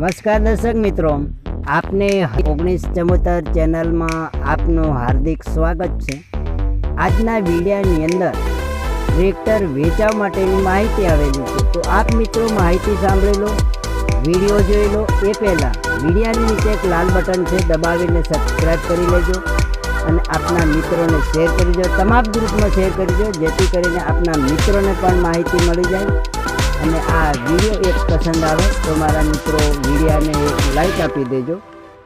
નમસ્કાર દર્શક મિત્રો, આપને ઓગણીસ ચમોતર ચેનલમાં આપનું હાર્દિક સ્વાગત છે. આજના વિડીયાની અંદર ટ્રેક્ટર વેચાવ માટેની માહિતી આવેલી છે. તો આપ મિત્રો માહિતી સાંભળી લો, વીડિયો જોઈ લો. એ પહેલાં વિડીયાની નીચે એક લાલ બટન છે, દબાવીને સબસ્ક્રાઈબ કરી લેજો અને આપના મિત્રોને શેર કરી દો તમામ ગ્રુપમાં શેર કરજો જેથી કરીને આપના મિત્રોને પણ માહિતી મળી જાય. અને આ વીડિયો એક પસંદ આવે તો મારા મિત્રો વિડીયાને એક લાઈક આપી દેજો.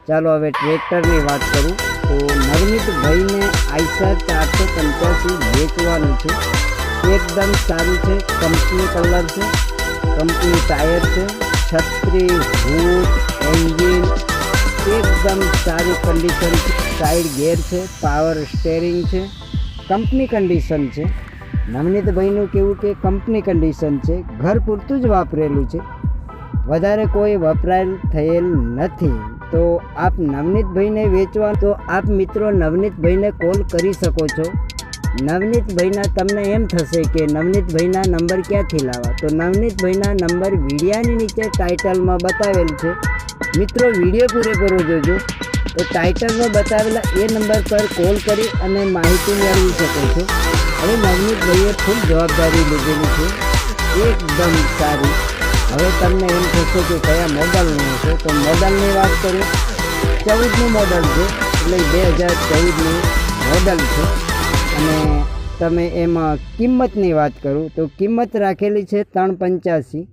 ચાલો હવે ટ્રેક્ટરની વાત કરું. તો નવનીતભાઈને આઈસર ચારસો પંચ્યાસી વેચવાનું છે. એકદમ સારું છે. કંપની કલર છે. કંપની ટાયર છે. છત્રી હૂટ એન્જિન એકદમ સારી કન્ડિશન છે. સાઈડ ગેર છે. પાવર સ્ટેરિંગ છે. કંપની કન્ડિશન છે. નવનીતભાઈનું કેવું કે કંપની કન્ડિશન છે, ઘર પૂરતું જ વાપરેલું છે. વધારે કોઈ વપરાયેલ થયેલ નથી. તો આપ નવનીતભાઈને વેચવા, તો આપ મિત્રો નવનીતભાઈને કોલ કરી શકો છો. નવનીતભાઈના તમને એમ થશે કે નવનીતભાઈના નંબર ક્યાંથી લાવવા? તો નવનીતભાઈના નંબર વિડીયાની નીચે ટાઇટલમાં બતાવેલ છે. મિત્રો, વીડિયો પૂરેપૂરો જોજો. તો ટાઇટલમાં બતાવેલા એ નંબર પર કોલ કરી અને માહિતી મેળવી શકો છો. હવે નવનીતભાઈએ ફૂલ જવાબદારી લીધેલી છે. એકદમ સારી. હવે તમને એમ થશે કે કયા મોડલનું હશે તો મોડલની વાત કરીએ ચૌદનું મોડલ છે. એટલે બે હજાર ચૌદનું મોડલ છે. અને તમે એમાં કિંમતની વાત કરું, તો કિંમત રાખેલી છે ત્રણ પંચ્યાસી.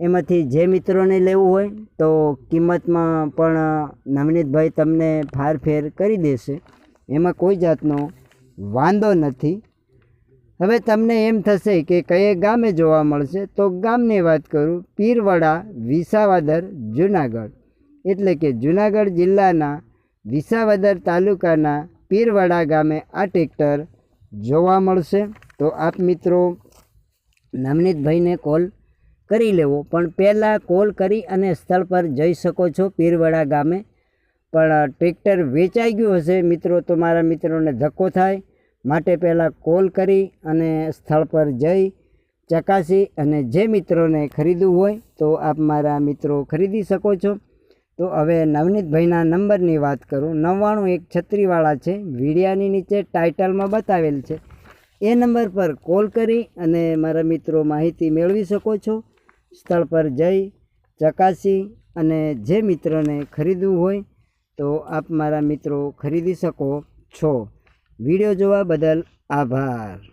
એમાંથી જે મિત્રોને લેવું હોય, તો કિંમતમાં પણ નવનીતભાઈ તમને ફારફેર કરી દેશે. એમાં કોઈ જાતનો વાંધો નથી. હવે તમને એમ થશે કે કયે ગામે જોવા મળશે, તો ગામની વાત કરું પીરવાડા, વિસાવદર, જુનાગઢ. એટલે કે જુનાગઢ જિલ્લાના વિસાવદર તાલુકાના પીરવાડા ગામે આ ટ્રેક્ટર જોવા મળશે. તો આપ મિત્રો નવનીતભાઈને કોલ કરી લેવો. પણ પહેલાં કોલ કરી અને સ્થળ પર જઈ શકો છો પીરવાડા ગામે. પણ ટ્રેક્ટર વેચાઈ ગયું હશે મિત્રો, તો મારા મિત્રોને ધક્કો થાય. માટે પહેલાં કોલ કરી અને સ્થળ પર જઈ ચકાસી અને જે મિત્રોને ખરીદવું હોય તો આપ મારા મિત્રો ખરીદી શકો છો. તો હવે નવનીતભાઈના નંબરની વાત કરું. નવ્વાણું એક છત્રીવાળા છે. વિડિયાની નીચે ટાઇટલમાં બતાવેલ છે. એ નંબર પર કોલ કરી અને મારા મિત્રો માહિતી મેળવી શકો છો. સ્થળ પર જઈ ચકાસી અને જે મિત્રોને ખરીદવું હોય તો આપ મારા મિત્રો ખરીદી શકો છો. વીડિયો જોવા બદલ આભાર.